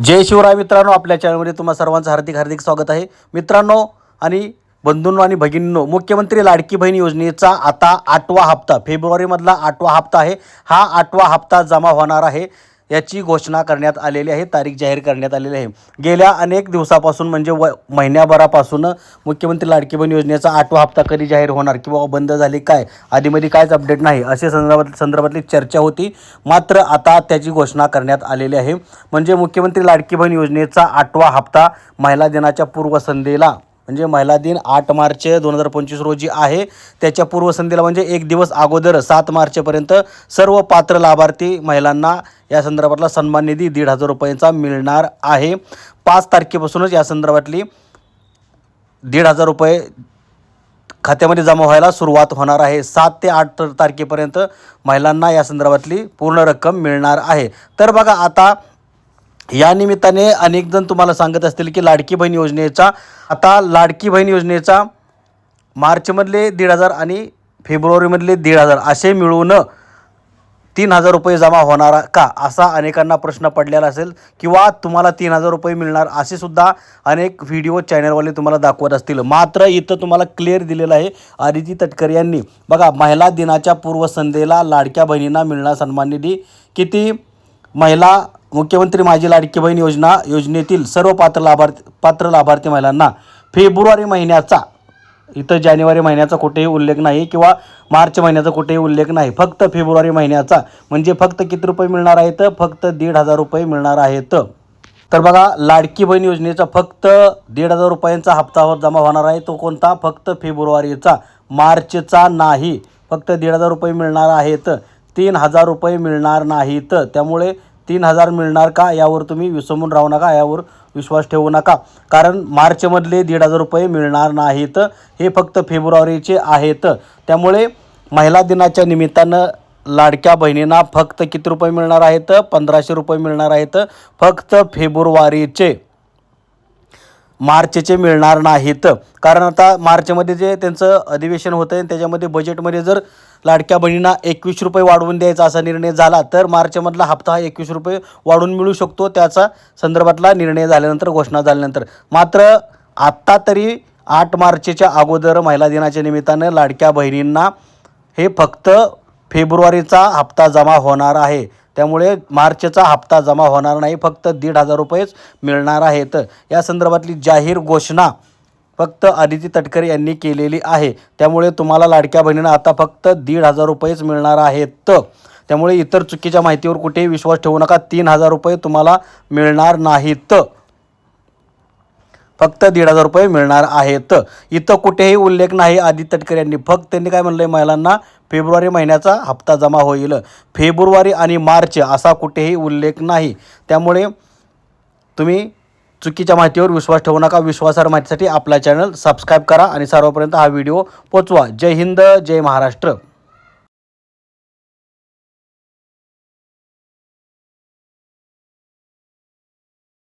जय शिवराय मित्रांनो आपल्या चॅनलमध्ये तुम्हा सर्वांचं हार्दिक हार्दिक स्वागत आहे. मित्रांनो आणि बंधूंनो आणि भगिनींनो मुख्यमंत्री लाडकी बहीण योजनेचा आता आठवा हप्ता फेब्रुवारीमधला आठवा हप्ता आहे. हा आठवा हप्ता जमा होणार आहे. याची घोषणा करण्यात आलेली आहे तारीख जाहीर करण्यात आलेली आहे. गेल्या अनेक दिवसापासून म्हणजे व महिन्याभरापासून मुख्यमंत्री लाडकी बहीण योजनेचा आठवा हप्ता कधी जाहीर होणार किंवा बंद झाली काय आधीमध्ये कायच अपडेट नाही असे संदर्भात संदर्भातली चर्चा होती. मात्र आता त्याची घोषणा करण्यात आलेली आहे. म्हणजे मुख्यमंत्री लाडकी बहीण योजनेचा आठवा हप्ता महिला दिनाच्या पूर्वसंध्येला म्हणजे महिला दिन आठ मार्च दोन हजार पंचवीस रोजी आहे. त्याच्या पूर्वसंध्येला म्हणजे एक दिवस अगोदर सात मार्चपर्यंत सर्व पात्र लाभार्थी महिलांना या संदर्भातला सन्मान निधी दीड हजार रुपयांचा मिळणार आहे. पाच तारखेपासूनच या संदर्भातली दीड हजार रुपये खात्यामध्ये जमा व्हायला सुरुवात होणार आहे. सात ते आठ तारखेपर्यंत महिलांना या संदर्भातली पूर्ण रक्कम मिळणार आहे. तर बघा आता या निमित्ताने अनेक जण तुम्हाला सांगत असतील की लाडकी बहीण योजनेचा आता लाडकी बहीण योजनेचा मार्चमधले दीड हजार आणि फेब्रुवारीमधले दीड हजार असे मिळून तीन हजार रुपये जमा होणार का असा अनेकांना प्रश्न पडलेला असेल किंवा तुम्हाला तीन हजार रुपये मिळणार असे सुद्धा अनेक व्हिडिओ चॅनलवाले तुम्हाला दाखवत असतील. मात्र इथं तुम्हाला क्लिअर दिलेलं आहे आदिती तटकर यांनी. बघा महिला दिनाच्या पूर्वसंध्येला लाडक्या बहिणींना मिळणार सन्मान निधी किती? महिला मुख्यमंत्री माझी लाडकी बहीण योजना योजनेतील सर्व पात्र लाभार्थी पात्र लाभार्थी महिलांना फेब्रुवारी महिन्याचा इथं जानेवारी महिन्याचा कुठेही उल्लेख नाही किंवा मार्च महिन्याचा कुठेही उल्लेख नाही. फक्त फेब्रुवारी महिन्याचा म्हणजे फक्त किती रुपये मिळणार आहेत? फक्त दीड हजार रुपये मिळणार आहेत. तर बघा लाडकी बहीण योजनेचा फक्त दीड हजार रुपयांचा हप्ता जमा होणार आहे. तो कोणता? फक्त फेब्रुवारीचा मार्चचा नाही. फक्त दीड हजार रुपये मिळणार आहेत. तीन हजार रुपये मिळणार नाहीत. त्यामुळे तीन हजार मिळणार का? यावर तुम्ही विसंबून राहू नका यावर विश्वास ठेवू नका. कारण मार्चमधले दीड हजार रुपये मिळणार नाहीत. हे फक्त फेब्रुवारीचे आहेत. त्यामुळे महिला दिनाच्या निमित्तानं लाडक्या बहिणींना फक्त किती रुपये मिळणार आहेत? पंधराशे रुपये मिळणार आहेत. फक्त फेब्रुवारीचे. मार्चचे मिळणार नाहीत. कारण आता मार्चमध्ये जे त्यांचं अधिवेशन होतं आहे त्याच्यामध्ये बजेटमध्ये जर लाडक्या बहिणींना एकवीस रुपये वाढवून द्यायचा असा निर्णय झाला तर मार्चमधला हप्ता हा एकवीस रुपये वाढून मिळू शकतो त्याचा संदर्भातला निर्णय झाल्यानंतर घोषणा झाल्यानंतर. मात्र आत्ता तरी आठ मार्चच्या अगोदर महिला दिनाच्या निमित्तानं लाडक्या बहिणींना हे फक्त फेब्रुवारीचा हप्ता जमा होणार आहे. त्यामुळे मार्चचा हप्ता जमा होणार नाही फक्त दीड हजार रुपयेच मिळणार आहेत. या संदर्भातली जाहीर घोषणा फक्त आदिती तटकरे यांनी केलेली आहे. त्यामुळे तुम्हाला लाडक्या बहिणींना आता फक्त दीड हजार रुपयेच मिळणार आहेत. त्यामुळे इतर चुकीच्या माहितीवर कुठेही विश्वास ठेवू नका. तीन हजार रुपये तुम्हाला मिळणार नाहीत. फक्त दीड हजार रुपये मिळणार आहेत. इथं कुठेही उल्लेख नाही. आदित्य तटकरे यांनी फक्त त्यांनी काय म्हणलं आहे महिलांना? फेब्रुवारी महिन्याचा हप्ता जमा होईल. फेब्रुवारी आणि मार्च असा कुठेही उल्लेख नाही. त्यामुळे तुम्ही चुकीच्या माहितीवर विश्वास ठेवू नका. विश्वासार्ह माहितीसाठी आपला चॅनल सबस्क्राईब करा आणि सर्वपर्यंत हा व्हिडिओ पोचवा. जय हिंद जय महाराष्ट्र.